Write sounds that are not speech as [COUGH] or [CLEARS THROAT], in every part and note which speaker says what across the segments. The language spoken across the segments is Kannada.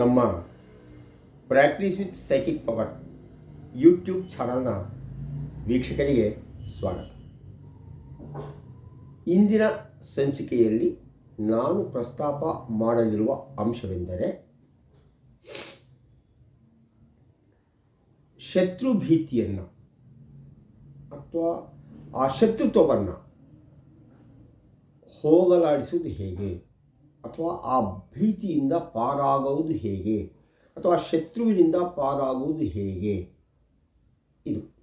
Speaker 1: ನಮ್ಮ practice with psychic power YouTube ಚಾನಲ್ನ ವೀಕ್ಷಕರಿಗೆ ಸ್ವಾಗತ. ಇಂದಿನ ಸಂಚಿಕೆಯಲ್ಲಿ ನಾನು ಪ್ರಸ್ತಾಪ ಮಾಡಲಿರುವ ಅಂಶವೆಂದರೆ ಶತ್ರು ಭೀತಿಯನ್ನು ಅಥವಾ ಆ ಶತ್ರುತ್ವವನ್ನು ಹೋಗಲಾಡಿಸುವುದು ಹೇಗೆ? ಅಥವಾ ಆ ಭೀತಿಯಿಂದ ಪಾರಾಗುವುದು ಹೇಗೆ? ಅಥವಾ ಶತ್ರುವಿನಿಂದ ಪಾರಾಗುವುದು ಹೇಗೆ? ಇದು.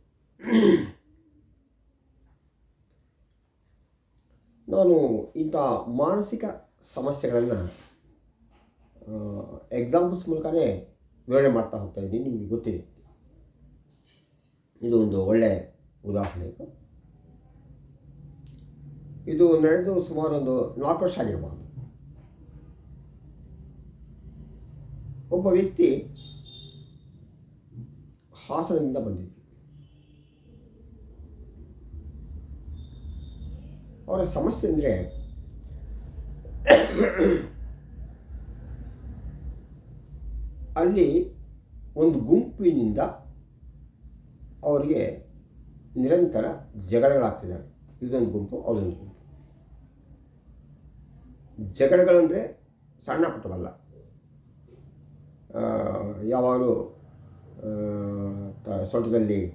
Speaker 1: ನಾನು ಇಂಥ ಮಾನಸಿಕ ಸಮಸ್ಯೆಗಳನ್ನು ಎಕ್ಸಾಂಪಲ್ಸ್ ಮೂಲಕನೇ ವಿವರಣೆ ಮಾಡ್ತಾ ಹೋಗ್ತಾ ಇದ್ದೀನಿ. ನಿಮಗೆ ಗೊತ್ತಿದೆ. ಇದು ಒಂದು ಒಳ್ಳೆಯ ಉದಾಹರಣೆ ಇದು. ನಡೆದು ಸುಮಾರು ಒಂದು ನಾಲ್ಕು ವರ್ಷ ಆಗಿರಬಹುದು ಒಬ್ಬ ವ್ಯಕ್ತಿ ಹಾಸನದಿಂದ ಬಂದಿದ್ದರು ಅವರ ಸಮಸ್ಯೆ ಅಂದರೆ ಅಲ್ಲಿ ಒಂದು ಗುಂಪಿನಿಂದ ಅವರಿಗೆ ನಿರಂತರ ಜಗಳಗಳಾಗ್ತಿದ್ದಾವೆ. ಇದೊಂದು ಗುಂಪು ಅದೊಂದು ಗುಂಪು. ಜಗಳಗಳಂದರೆ ಸಣ್ಣ ಪುಟ್ಟವಲ್ಲ. ಯಾವಾಗಲೂ ತ- ಸೊಂಟದಲ್ಲಿ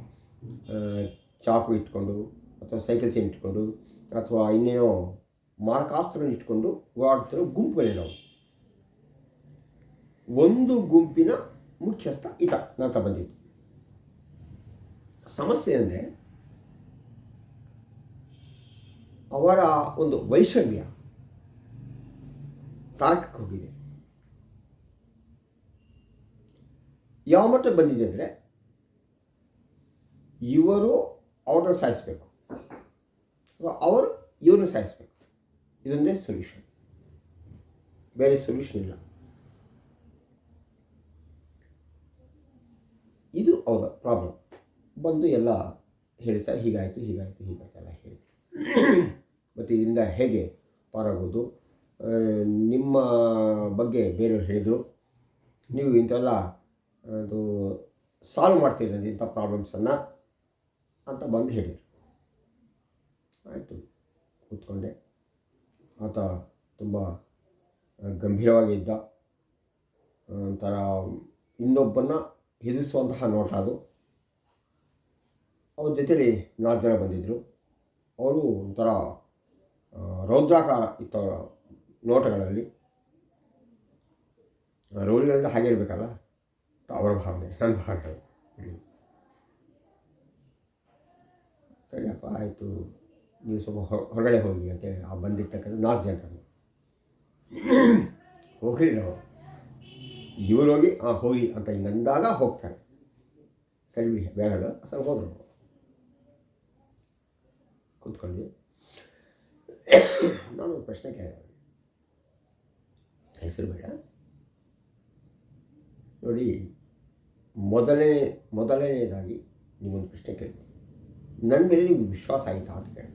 Speaker 1: ಚಾಕು ಇಟ್ಕೊಂಡು ಅಥವಾ ಸೈಕಲ್ ಚೈನ್ ಇಟ್ಕೊಂಡು ಅಥವಾ ಇನ್ನೇನೋ ಮಾರಕಾಸ್ತ್ರಗಳನ್ನ ಇಟ್ಕೊಂಡು ಓಡಾಡ್ತಿರೋ ಗುಂಪುಗಳೇ ನಾವು. ಒಂದು ಗುಂಪಿನ ಮುಖ್ಯಸ್ಥ ಈತ ನಂತರ ಬಂದಿದ್ದು. ಸಮಸ್ಯೆ ಅಂದರೆ ಅವರ ಒಂದು ವೈಷಮ್ಯ ತಾರಕಕ್ಕೆ ಹೋಗಿದೆ. ಯಾವ ಮಟ್ಟಕ್ಕೆ ಬಂದಿದೆ ಅಂದರೆ ಇವರು ಅವ್ರನ್ನ ಸಾಯಿಸಬೇಕು. ಅವರು ಇವ್ರನ್ನ ಸಾಯಿಸ್ಬೇಕು. ಇದೊಂದೇ ಸೊಲ್ಯೂಷನ್ ಬೇರೆ ಸೊಲ್ಯೂಷನ್ ಇಲ್ಲ. ಇದು ಅವರ ಪ್ರಾಬ್ಲಮ್ ಬಂದು ಎಲ್ಲ ಹೇಳಿ ಸರ್, ಹೀಗಾಯಿತು ಹೀಗಾಯಿತು, ಹೀಗಾಯ್ತು ಎಲ್ಲ ಹೇಳಿ ಮತ್ತು ಇದರಿಂದ ಹೇಗೆ ಪಾರಾಗೋದು ನಿಮ್ಮ ಬಗ್ಗೆ ಬೇರೆಯವ್ರು ಹೇಳಿದರು. ನೀವು ಇಂಥೆಲ್ಲ ಅದು ಸಾಲ್ವ್ ಮಾಡ್ತೀರಂತೆ ಇಂಥ ಪ್ರಾಬ್ಲಮ್ಸನ್ನು ಅಂತ ಬಂದು ಹೇಳಿದರು. ಆಯಿತು, ಕೂತ್ಕೊಂಡೆ. ಆತ ತುಂಬ ಗಂಭೀರವಾಗಿ ಇದ್ದ. ಒಂಥರ ಇನ್ನೊಬ್ಬನ್ನ ಹೆದರಿಸುವಂತಹ ನೋಟ ಅದು. ಅವ್ರ ಜೊತೆಲಿ ನಾಲ್ಕು ಜನ ಬಂದಿದ್ದರು ಅವರು ಒಂಥರ ರೌದ್ರಾಕಾರ ಇತ್ತು ನೋಟಗಳಲ್ಲಿ. ರೋಡಿಗಳಿಂದ ಹಾಗೆ ಇರಬೇಕಲ್ಲ? ಅವರ ಭಾವನೆ, ನನ್ನ ಭಾವನೆ ಸರಿಯಪ್ಪ, ಆಯಿತು. ನೀವು ಸ್ವಲ್ಪ ಹೊರಗಡೆ ಹೋಗಿ ಅಂತೇಳಿ ಆ ಬಂದಿರ್ತಕ್ಕಂಥ ನಾಲ್ಕು ಜನರನ್ನು. ಹೋಗಲಿಲ್ಲ ನಾವು. ಇವರು ಹೋಗಿ ಹಾಂ ಹೋಗಿ ಅಂತ ಇನ್ನಂದಾಗ ಹೋಗ್ತಾರೆ. ಸರಿ ಬಿಡಿ ಬೇಡಲ್ಲ ಸ್ವಲ್ಪ ಹೋದರು. ಕೂತ್ಕೊಂಡ್ವಿ ನಾನು ಪ್ರಶ್ನೆ ಕೇಳಿದೆ. ಹೆಸರು ಬೇಡ. ನೋಡಿ ಮೊದಲನೇ, ಮೊದಲನೇದಾಗಿ ನಿಮ್ಮೊಂದು ಪ್ರಶ್ನೆ ಕೇಳಿ ನನ್ನ ಮೇಲೆ ನಿಮ್ಗೆ ವಿಶ್ವಾಸ ಆಯಿತಾ ಅಂತ ಕೇಳಿ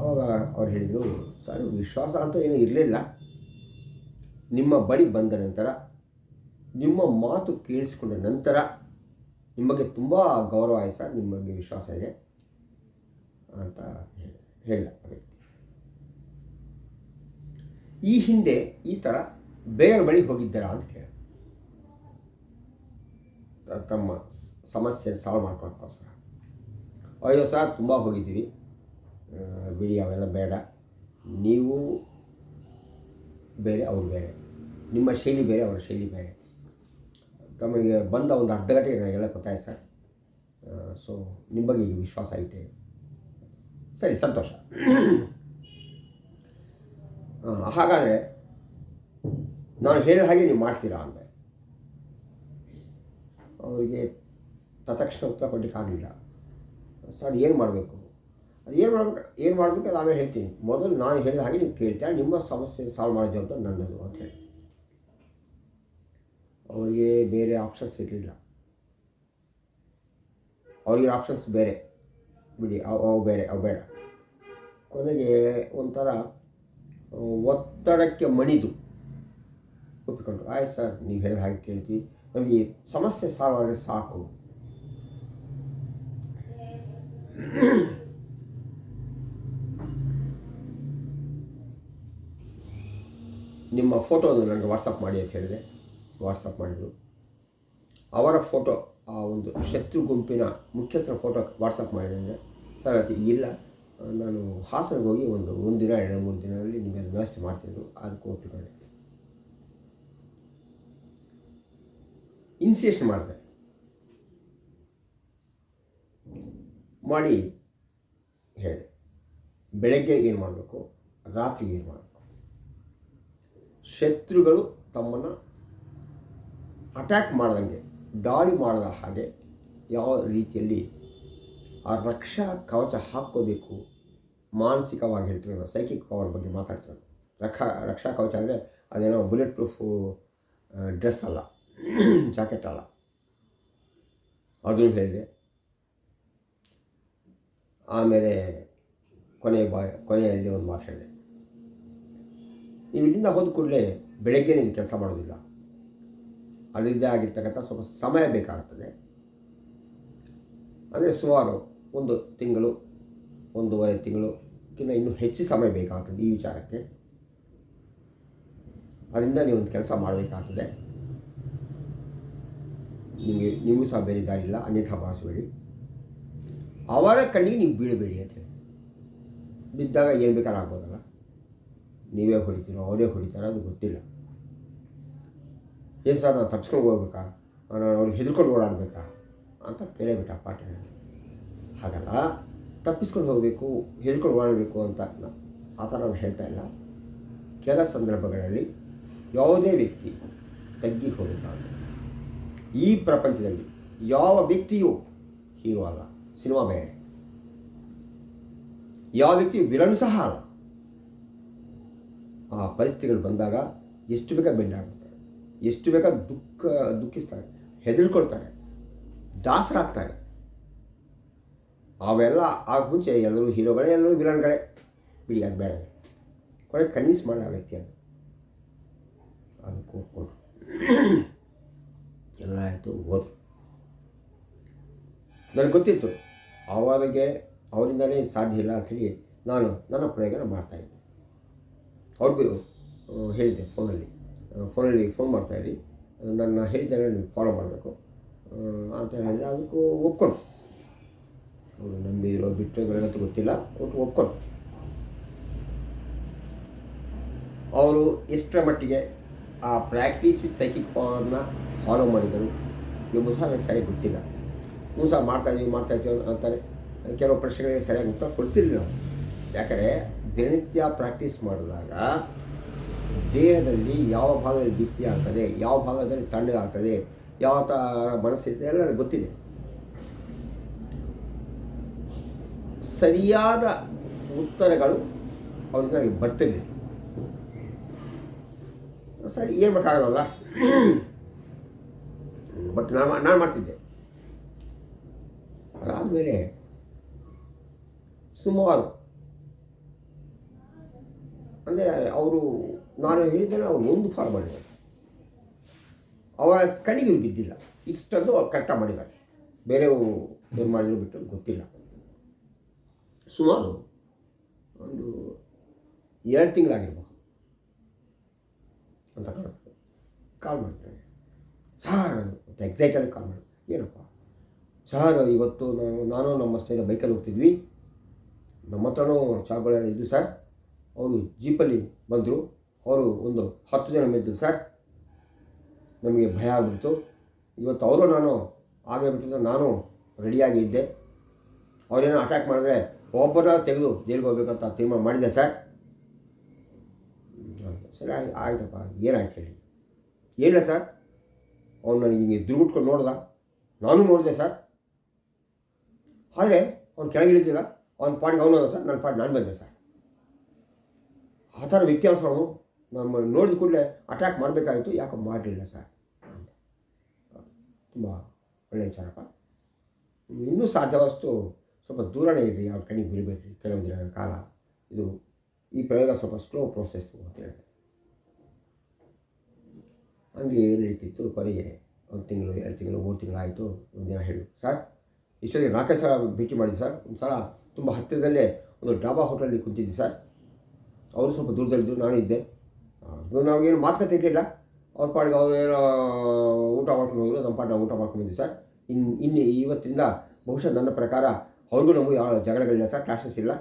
Speaker 1: ಆವಾಗ ಅವ್ರು ಹೇಳಿದರು, ಸರ್, ವಿಶ್ವಾಸ ಅಂತ ಏನೂ ಇರಲಿಲ್ಲ. ನಿಮ್ಮ ಬಳಿ ಬಂದ ನಂತರ, ನಿಮ್ಮ ಮಾತು ಕೇಳಿಸ್ಕೊಂಡ ನಂತರ, ನಿಮಗೆ ತುಂಬ ಗೌರವ ಆಯ್ತು ಸರ್ ನಿಮ್ಮ ವಿಶ್ವಾಸ ಇದೆ ಅಂತ ಹೇಳಿ, ಹೇಳಿದ ವ್ಯಕ್ತಿ. ಈ ಹಿಂದೆ ಈ ಥರ ಬೇರೆ ಬಳಿ ಹೋಗಿದ್ದೀರಾ ಅಂತ ಕೇಳಿದ. ತ- ತಮ್ಮ ಸಮಸ್ಯೆ ಸಾಲ್ವ್ ಮಾಡ್ಕೊಳಕ್ಕೋಸ್ಕರ ಅಯ್ಯೋ ಸರ್ ತುಂಬ ಹೋಗಿದ್ದೀವಿ. ಬಿಡಿ, ಅವೆಲ್ಲ ಬೇಡ. ನೀವು ಬೇರೆ, ಅವ್ರು ಬೇರೆ. ನಿಮ್ಮ ಶೈಲಿ ಬೇರೆ, ಅವರ ಶೈಲಿ ಬೇರೆ. ತಮಗೆ ಬಂದ ಒಂದು ಅರ್ಧ ಗಂಟೆ ನನಗೆಲ್ಲ ಗೊತ್ತಾಯ್ತು ಸರ್ ಸೊ ನಿಮ್ಮ ಬಗ್ಗೆ ಈಗ ವಿಶ್ವಾಸ ಐತೆ. ಸರಿ, ಸಂತೋಷ. [COUGHS] ಹಾಗಾದರೆ ನಾನು ಹೇಳಿದ ಹಾಗೆ ನೀವು ಮಾಡ್ತೀರಾ ಅಂದೆ ಅವರಿಗೆ ತತ್ಕ್ಷಣ ಉತ್ತರ ಕೊಡಲಿಕ್ಕಾಗಲಿಲ್ಲ ಸರ್, ಏನು ಮಾಡಬೇಕು? ಅದು ಏನು ಮಾಡಬೇಕು? ಏನು ಮಾಡಬೇಕು ಅದು ಆಮೇಲೆ ಹೇಳ್ತೀನಿ. ಮೊದಲು ನಾನು ಹೇಳಿದ ಹಾಗೆ ನೀವು ಕೇಳ್ತೀರಾ ನಿಮ್ಮ ಸಮಸ್ಯೆ ಸಾಲ್ವ್ ಮಾಡೋ ಅಂತ ನನ್ನದು ಅಂತ ಹೇಳಿ. ಅವರಿಗೆ ಬೇರೆ ಆಪ್ಷನ್ಸ್ ಇರಲಿಲ್ಲ. ಅವ್ರಿಗೆ ಆಪ್ಷನ್ಸ್ ಬೇರೆ. ಬಿಡಿ ಅವು ಬೇರೆ, ಅವು ಬೇಡ. ಕೊನೆಗೆ ಒಂಥರ, ಒತ್ತಡಕ್ಕೆ ಮಣಿದು. ಒಪ್ಪಿಕೊಂಡ್ರು. ಆಯ್ತು ಸರ್, ನೀವು ಹೇಳಿದ ಹಾಗೆ ಕೇಳ್ತೀವಿ. ನಮಗೆ ಸಮಸ್ಯೆ ಸಾಲ್ವ್ ಆದರೆ ಸಾಕು. ನಿಮ್ಮ ಫೋಟೋವನ್ನು ನನಗೆ ವಾಟ್ಸಪ್ ಮಾಡಿ ಅಂತ ಹೇಳಿದೆ. ವಾಟ್ಸಪ್ ಮಾಡಿದರು. ಅವರ ಫೋಟೋ ಆ ಒಂದು ಶತ್ರು ಗುಂಪಿನ ಮುಖ್ಯಸ್ಥರ ಫೋಟೋ ವಾಟ್ಸಪ್ ಮಾಡಿದ್ರೆ ಸರ್, ಅದು ಇಲ್ಲ. ನಾನು ಹಾಸನಗೆ ಹೋಗಿ ಒಂದು ಒಂದು ದಿನ ಎರಡು, ಮೂರು ದಿನದಲ್ಲಿ ನಿಮಗೆ ವ್ಯವಸ್ಥೆ ಮಾಡ್ತಿದ್ರು. ಅದಕ್ಕೆ ಒಪ್ಪಿಕೊಂಡೆ. ಇನ್ಸಿಯೇಷನ್ ಮಾಡಿದೆ ಮಾಡಿ ಹೇಳಿದೆ. ಬೆಳಗ್ಗೆ ಏನು ಮಾಡಬೇಕು? ರಾತ್ರಿ ಏನು ಮಾಡಬೇಕು? ಶತ್ರುಗಳು ತಮ್ಮನ್ನು ಅಟ್ಯಾಕ್ ಮಾಡ್ದಂಗೆ, ದಾಳಿ ಮಾಡದ ಹಾಗೆ ಯಾವ ರೀತಿಯಲ್ಲಿ ಆ ರಕ್ಷಾ ಕವಚ ಹಾಕ್ಕೋಬೇಕು? ಮಾನಸಿಕವಾಗಿ ಹೇಳ್ತೀವಿ ಸೈಕಿಕ್ ಪವರ್ ಬಗ್ಗೆ ಮಾತಾಡ್ತೀವಿ ರಕ್ಷಾ ರಕ್ಷಾ ಕವಚ ಅಂದರೆ ಅದೇನೋ ಬುಲೆಟ್ ಪ್ರೂಫು ಡ್ರೆಸ್ ಅಲ್ಲ. [CLEARS THROAT] ಜಾಕೆಟ್ ಅಲ್ಲ. ಅದನ್ನು ಹೇಳಿದೆ ಆಮೇಲೆ ಕೊನೆಯ ಬಾ, ಕೊನೆಯಲ್ಲಿ ಒಂದು ಮಾತು ಹೇಳಿದೆ. ನೀವು ಇಲ್ಲಿಂದ ಹೋದ ಕೂಡಲೇ ಬೆಳಗ್ಗೆನೇ ನೀವು ಕೆಲಸ ಮಾಡೋದಿಲ್ಲ. ಅದರಿಂದ ಆಗಿರ್ತಕ್ಕಂಥ ಸ್ವಲ್ಪ ಸಮಯ ಬೇಕಾಗ್ತದೆ. ಅಂದರೆ ಸುಮಾರು ಒಂದು ತಿಂಗಳು, ಒಂದೂವರೆ ತಿಂಗಳುಕ್ಕಿಂತ ಇನ್ನೂ ಹೆಚ್ಚು ಸಮಯ ಬೇಕಾಗ್ತದೆ ಈ ವಿಚಾರಕ್ಕೆ. ಅದರಿಂದ ನೀವು ಒಂದು ಕೆಲಸ ಮಾಡಬೇಕಾಗ್ತದೆ. ನಿಮಗೆ, ನಿಮಗೂ ಸಹ ಬೇರೆ ದಾರಿ ಇಲ್ಲ, ಅನ್ಯಥಾ ಭಾವಿಸಬೇಡಿ. ಅವರ ಕಣ್ಣಿಗೆ ನೀವು ಬೀಳಬೇಡಿ ಅಂತ ಬಿದ್ದಾಗ ಏನು ಬೇಕಾದ್ರೂ ಆಗ್ಬೋದಲ್ಲ. ನೀವೇ ಹೊಡಿತೀರೋ, ಅವರೇ ಹೊಡಿತಾರೋ ಅದು ಗೊತ್ತಿಲ್ಲ. ಏನು ಸರ್, ನಾನು ತಪ್ಸ್ಕೊಂಡು ಹೋಗ್ಬೇಕಾ? ನಾನು ಅವ್ರಿಗೆ ಹೆದರ್ಕೊಂಡು ಓಡಾಡಬೇಕಾ? ಅಂತ ಕೇಳೇಬಿಟ್ಟ ಪಾಠ ಹಾಗಲ್ಲ, ತಪ್ಪಿಸ್ಕೊಂಡು ಹೋಗಬೇಕು, ಹೆದರ್ಕೊಂಡು ಓಡಾಡಬೇಕು ಅಂತ ಆ ಥರ ನಾನು ಹೇಳ್ತಾ ಇಲ್ಲ. ಕೆಲ ಸಂದರ್ಭಗಳಲ್ಲಿ ಯಾವುದೇ ವ್ಯಕ್ತಿ ತಗ್ಗಿ ಹೋಗಬೇಕಾಗುತ್ತೆ ಈ ಪ್ರಪಂಚದಲ್ಲಿ ಯಾವ ವ್ಯಕ್ತಿಯೂ ಹೀರೋ ಅಲ್ಲ, ಸಿನಿಮಾ ಬೇರೆ. ಯಾವ ವ್ಯಕ್ತಿಯು ವಿಲನ್ ಸಹ ಅಲ್ಲ. ಆ ಪರಿಸ್ಥಿತಿಗಳು ಬಂದಾಗ ಎಷ್ಟು ಬೇಕಾ ಬೆಂಡಾಡ್ತಾರೆ ಎಷ್ಟು ಬೇಕಾ ದುಃಖ, ದುಃಖಿಸ್ತಾರೆ, ಹೆದರ್ಕೊಳ್ತಾರೆ, ದಾಸರಾಗ್ತಾರೆ. ಅವೆಲ್ಲ ಆಗ ಮುಂಚೆ ಎಲ್ಲರೂ ಹೀರೋಗಳೇ, ಎಲ್ಲರೂ ವಿಲನ್ಗಳೇ. ಬಿಡಿ, ಅದು ಬೇಡ. ಕೊನೆಗೆ ಕನ್ವಿನ್ಸ್ ಮಾಡಿ ವ್ಯಕ್ತಿಯನ್ನು ಅದು. ಒಪ್ಕೊಂಡು ಎಲ್ಲ ಆಯಿತು ಹೋದ್ರು ನನಗೆ ಗೊತ್ತಿತ್ತು, ಅವರಿಗೆ, ಅವರಿಂದಲೇ ಸಾಧ್ಯ ಇಲ್ಲ ಅಂಥೇಳಿ ನಾನು ನನ್ನ ಪ್ರಯೋಗನ ಮಾಡ್ತಾಯಿದ್ದೆ ಅವ್ರಿಗೂ ಹೇಳಿದ್ದೆ ಫೋನಲ್ಲಿ. ಫೋನಲ್ಲಿ ಫೋನ್ ಮಾಡ್ತಾಯಿರಿ ನನ್ನ ಹೇಳಿದ್ದೇನೆ ನೀವು ಫಾಲೋ ಮಾಡಬೇಕು ಅಂತ ಹೇಳಿದ್ರೆ ಅದಕ್ಕೂ ಒಪ್ಕೊಂಡು ಅವರು ನಂಬಿರೋ ಬಿಟ್ಟರೆ ನನಗಂತೂ ಗೊತ್ತಿಲ್ಲ, ಒಟ್ಟು ಒಪ್ಕೊಂಡು ಅವರು ಎಷ್ಟರ ಮಟ್ಟಿಗೆ ಆ ಪ್ರಾಕ್ಟೀಸ್ ವಿತ್ ಸೈಕಿಕ್ ಪವರ್ನ ಫಾಲೋ ಮಾಡಿದರು. ಎಂಬುದು ಸಹ ನನಗೆ ಸರಿಯಾಗಿ ಗೊತ್ತಿಲ್ಲ. ಹ್ಞೂ ಸಹ ಮಾಡ್ತಾಯಿದ್ದೀವಿ ಮಾಡ್ತಾಯಿದ್ದೀವಿ ಅಂತಾರೆ ಕೆಲವು ಪ್ರಶ್ನೆಗಳಿಗೆ ಸರಿಯಾಗಿ ಉತ್ತರ ಕೊಡ್ತಿರ್ಲಿಲ್ಲ ನಾವು ಯಾಕಂದರೆ ದಿನನಿತ್ಯ ಪ್ರಾಕ್ಟೀಸ್ ಮಾಡಿದಾಗ ದೇಹದಲ್ಲಿ ಯಾವ ಭಾಗದಲ್ಲಿ ಬಿಸಿ ಆಗ್ತದೆ, ಯಾವ ಭಾಗದಲ್ಲಿ ತಣ್ಣಗಾಗ್ತದೆ ಯಾವ ಥರ ಮನಸ್ಸಿದೆ ಎಲ್ಲ ನನಗೆ ಗೊತ್ತಿದೆ. ಸರಿಯಾದ ಉತ್ತರಗಳು ಅವ್ರಿಗೆ ಬರ್ತಿರಲಿಲ್ಲ. ಸರಿ, ಏನು ಮಾಡೋಕ್ಕಾಗಲ್ಲ ಬಟ್ ನಾನು ನಾನು ಮಾಡ್ತಿದ್ದೆ. ಅದಾದಮೇಲೆ ಸುಮಾರು ಅಂದರೆ ಅವರು, ನಾನು ಹೇಳಿದ್ದೇನೆ ಅವ್ರು ಒಂದು ಫಾರ್ ಮಾಡಿದ್ದಾರೆ. ಅವರ ಕಣ್ಣಿಗೆ ಬಿದ್ದಿಲ್ಲ. ಇಷ್ಟದ್ದು ಅವ್ರು ಕರೆಕ್ಟಾಗಿ ಮಾಡಿದ್ದಾರೆ. ಬೇರೆಯವರು ಏನು ಮಾಡಿದ್ರು ಬಿಟ್ಟು ಗೊತ್ತಿಲ್ಲ. ಸುಮಾರು ಒಂದು ಎರಡು ತಿಂಗಳಾಗಿರ್ಬೋದು. ಅಂತ ಕಾಲ್ ಮಾಡ್ತಾರೆ. ಸಾರ್ ಅಂತ ಎಕ್ಸೈಟಲ್ಲಿ ಕಾಲ್ ಮಾಡಿ ಏನಪ್ಪ? ಸಾರ್, ಇವತ್ತು ನಾವು, ನಾನು ನಮ್ಮ ಸ್ನೇಹಿತ ಬೈಕಲ್ಲಿ ಹೋಗ್ತಿದ್ವಿ. ನಮ್ಮ ಹತ್ರನೂ ಚಾಗಳು ಇದ್ದು ಸರ್. ಅವರು ಜೀಪಲ್ಲಿ ಬಂದರು. ಅವರು ಒಂದು ಹತ್ತು ಜನ ಮೆದ್ದು ಸರ್. ನಮಗೆ ಭಯ ಆಗ್ಬಿಡ್ತು. ಇವತ್ತು ಅವರು ನಾನು ಆಗೇ ಬಿಟ್ಟಿದ್ದು ನಾನು ರೆಡಿಯಾಗಿ ಇದ್ದೆ ಅವರೇನೋ ಅಟ್ಯಾಕ್ ಮಾಡಿದ್ರೆ ಒಬ್ಬರ ತೆಗೆದು ಜೈಲಿಗೆ ಹೋಗ್ಬೇಕಂತ ತೀರ್ಮಾನ ಮಾಡಿದೆ ಸರ್. ಸರಿ ಆಯ್ತು ಆಯ್ತಪ್ಪ, ಏನಾಯ್ತು ಹೇಳಿ. ಏನಿಲ್ಲ ಸರ್, ಅವ್ನು ನನಗೆ ಹಿಂಗೆ ದುರ್ಗುಟ್ಕೊಂಡು ನೋಡ್ದ. ನಾನು ನೋಡಿದೆ ಸರ್. ಆದರೆ ಅವ್ನು ಕೆಳಗಿಳಿದಿಲ್ಲ ಅವ್ನ ಪಾಡಿಗೆ ಅವನು ಸರ್, ನನ್ನ ಪಾಡಿ ನಾನು ಬಂದೆ ಸರ್. ಆ ಥರ ವ್ಯತ್ಯಾಸ ಅವನು. ನಮ್ಮ ನೋಡಿದ ಕೂಡಲೇ ಅಟ್ಯಾಕ್ ಮಾಡಬೇಕಾಗಿತ್ತು. ಯಾಕೆ ಮಾಡಲಿಲ್ಲ ಸರ್. ತುಂಬ ಒಳ್ಳೆಯ ವಿಚಾರಪ್ಪ. ಇನ್ನೂ ಸಾಧ್ಯವಷ್ಟು ಸ್ವಲ್ಪ ದೂರನೇ ಇರಲಿ ಅವ್ರ ಕಣ್ಣಿಗೆ ಬೀಳಬೇಡ್ರಿ ಕೆಲವು ದಿನಗಳ ಕಾಲ. ಇದು ಈ ಪ್ರಯೋಗ ಸ್ವಲ್ಪ ಸ್ಲೋ ಪ್ರೋಸೆಸ್ ಅಂತ ಹೇಳಿದೆ ಹಂಗೆ ನಡೀತಿತ್ತು ಕೊನೆಗೆ ಒಂದು ತಿಂಗಳು, ಎರಡು ತಿಂಗಳು, ಮೂರು ತಿಂಗಳು ಆಯಿತು ಒಂದಿನ ಹೇಳು. ಸರ್ ಇಷ್ಟೊತ್ತಿಗೆ ನಾಲ್ಕೈದು ಸಲ ಭೇಟಿ ಮಾಡಿ ಸರ್. ಒಂದು ಸಲ ತುಂಬ ಹತ್ತಿರದಲ್ಲೇ ಒಂದು ಡಾಬಾ ಹೋಟೆಲಲ್ಲಿ ಕುಂತಿದ್ದೆ ಸರ್. ಅವರು ಸ್ವಲ್ಪ ದೂರದಲ್ಲಿದ್ದರು ನಾನು ಇದ್ದೆ. ನಾವೇನು ಮಾತುಕತೆ ಇರಲಿಲ್ಲ. ಅವ್ರ ಪಾಡಿಗೆ ಅವ್ರು ಏನೋ ಊಟ ಮಾಡ್ಕೊಂಡು ಹೋಗಿದ್ರು ನಮ್ಮ ಪಾಡಿನ ಊಟ ಮಾಡ್ಕೊಂಡು ಬಂದ್ವಿ ಸರ್. ಇನ್ನು ಇನ್ನು ಇವತ್ತಿಂದ ಬಹುಶಃ ನನ್ನ ಪ್ರಕಾರ ಅವ್ರಿಗೂ ನಮಗೂ ಯಾವ ಜಗಳಗಳಿಲ್ಲ ಸರ್ ಕ್ಲಾಶಸ್ ಇಲ್ಲ.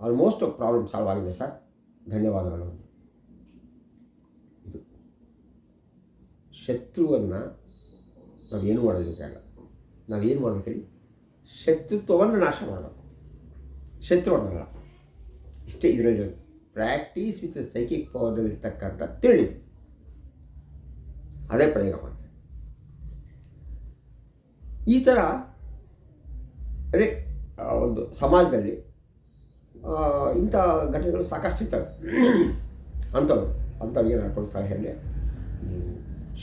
Speaker 1: ಆಲ್ಮೋಸ್ಟ್ ಪ್ರಾಬ್ಲಮ್ ಸಾಲ್ವ್ ಆಗಿದೆ ಸರ್. ಧನ್ಯವಾದಗಳು ಇದು ಶತ್ರುವನ್ನು ನಾವೇನು ಮಾಡೋದಕ್ಕಾಗಲ್ಲ ನಾವೇನು ಮಾಡಬೇಕು ಹೇಳಿ ಶತ್ರುತ್ವವನ್ನು ನಾಶ ಮಾಡಬೇಕು. ಶತ್ರುವನ್ನಲ್ಲ ಇಷ್ಟೇ ಇದರಲ್ಲಿ ಪ್ರಾಕ್ಟೀಸ್ ವಿತ್ ಸೈಕಿಕ್ ಪವರ್ ಇರ್ತಕ್ಕಂಥ ತಿಳಿ ಅದೇ ಪ್ರಯೋಗ ಮಾಡ್ತಾರೆ. ಈ ಥರ ಅದೇ ಒಂದು ಸಮಾಜದಲ್ಲಿ ಇಂಥ ಘಟನೆಗಳು ಸಾಕಷ್ಟು ಇರ್ತವೆ ಅಂಥವ್ರು, ಅಂಥವ್ರಿಗೆ ನಾನು ಕೊಡೋ ಸಲಹೆಯಲ್ಲಿ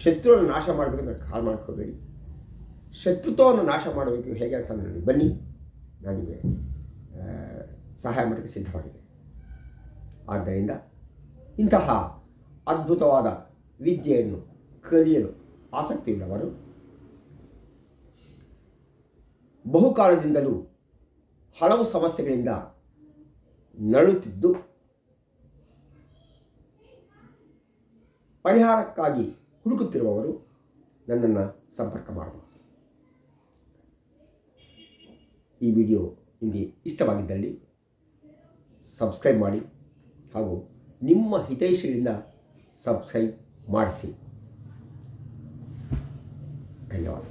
Speaker 1: ಶತ್ರುವನ್ನು ನಾಶ ಮಾಡಬೇಕು ಅಂತ ಕಾಲ್ ಮಾಡ್ಕೋಬೇಡಿ. ಶತ್ರುತ್ವವನ್ನು ನಾಶ ಮಾಡಬೇಕು ಹೇಗೆ ಅಂತ ನೋಡಿ. ಬನ್ನಿ ನನಗೆ ಸಹಾಯ ಮಾಡಲಿಕ್ಕೆ ಸಿದ್ಧವಾಗಿದೆ. ಆದ್ದರಿಂದ ಇಂತಹ ಅದ್ಭುತವಾದ ವಿದ್ಯೆಯನ್ನು ಕಲಿಯಲು ಆಸಕ್ತಿ ಉಳ್ಳವರು ಬಹುಕಾಲದಿಂದಲೂ ಹಲವು ಸಮಸ್ಯೆಗಳಿಂದ ನಳುತ್ತಿದ್ದು ಪರಿಹಾರಕ್ಕಾಗಿ ಹುಡುಕುತ್ತಿರುವವರು ನನ್ನನ್ನು ಸಂಪರ್ಕ ಮಾಡಬಹುದು. ಈ ವಿಡಿಯೋ ನಿಮಗೆ ಇಷ್ಟವಾಗಿದ್ದಲ್ಲಿ ಸಬ್ಸ್ಕ್ರೈಬ್ ಮಾಡಿ ಹಾಗೂ ನಿಮ್ಮ ಹಿತೈಷಿಗಳಿಂದ ಸಬ್ಸ್ಕ್ರೈಬ್ ಮಾಡಿಸಿ. ಧನ್ಯವಾದ.